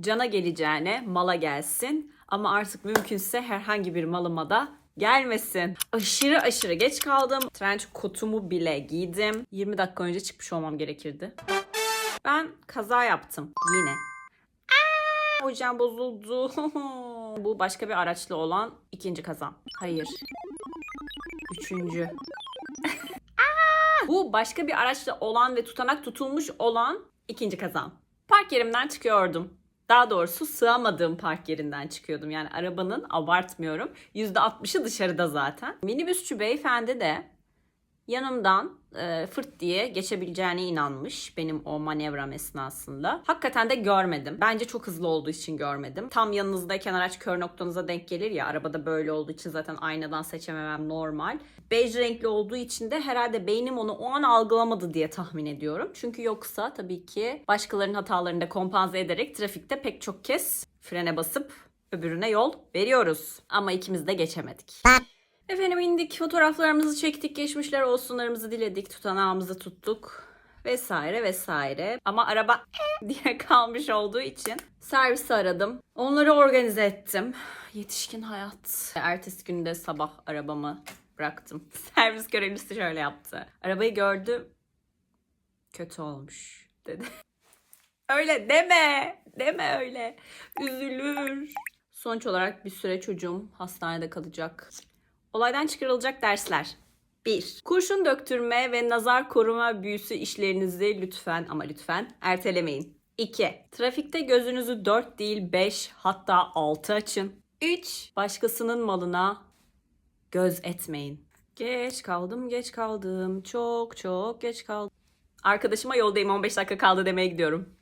Cana geleceğine mala gelsin. Ama artık mümkünse herhangi bir malıma da gelmesin. Aşırı aşırı geç kaldım. Trench kotumu bile giydim. 20 dakika önce çıkmış olmam gerekirdi. Ben kaza yaptım yine. Aa, hocam bozuldu. Bu başka bir araçla olan ikinci kazam. Hayır. Üçüncü. Bu başka bir araçla olan ve tutanak tutulmuş olan ikinci kazam. Park yerimden çıkıyordum. Daha doğrusu sığamadığım park yerinden çıkıyordum. Yani arabanın abartmıyorum. %60'ı dışarıda zaten. Minibüsçü beyefendi de yanımdan e, fırt diye geçebileceğine inanmış benim o manevram esnasında. Hakikaten de görmedim. Bence çok hızlı olduğu için görmedim. Tam yanınızdayken araç kör noktanıza denk gelir ya. Arabada böyle olduğu için zaten aynadan seçememem normal. Bej renkli olduğu için de herhalde beynim onu o an algılamadı diye tahmin ediyorum. Çünkü yoksa tabii ki başkalarının hatalarını da kompanze ederek trafikte pek çok kez frene basıp öbürüne yol veriyoruz. Ama ikimiz de geçemedik. Efendim indik, fotoğraflarımızı çektik, geçmişler olsunlarımızı diledik, tutanağımızı tuttuk vesaire vesaire. Ama araba diye kalmış olduğu için servisi aradım. Onları organize ettim. Yetişkin hayat. Ertesi günde sabah arabamı bıraktım. Servis görevlisi şöyle yaptı. Arabayı gördü. Kötü olmuş dedi. öyle deme. Deme öyle. Üzülür. Sonuç olarak bir süre çocuğum hastanede kalacak. Olaydan çıkarılacak dersler. 1. Kurşun döktürme ve nazar koruma büyüsü işlerinizi lütfen ama lütfen ertelemeyin. 2. Trafikte gözünüzü 4 değil 5 hatta 6 açın. 3. Başkasının malına göz etmeyin. Geç kaldım, geç kaldım. Çok çok geç kaldım. Arkadaşıma yoldayım 15 dakika kaldı demeye gidiyorum.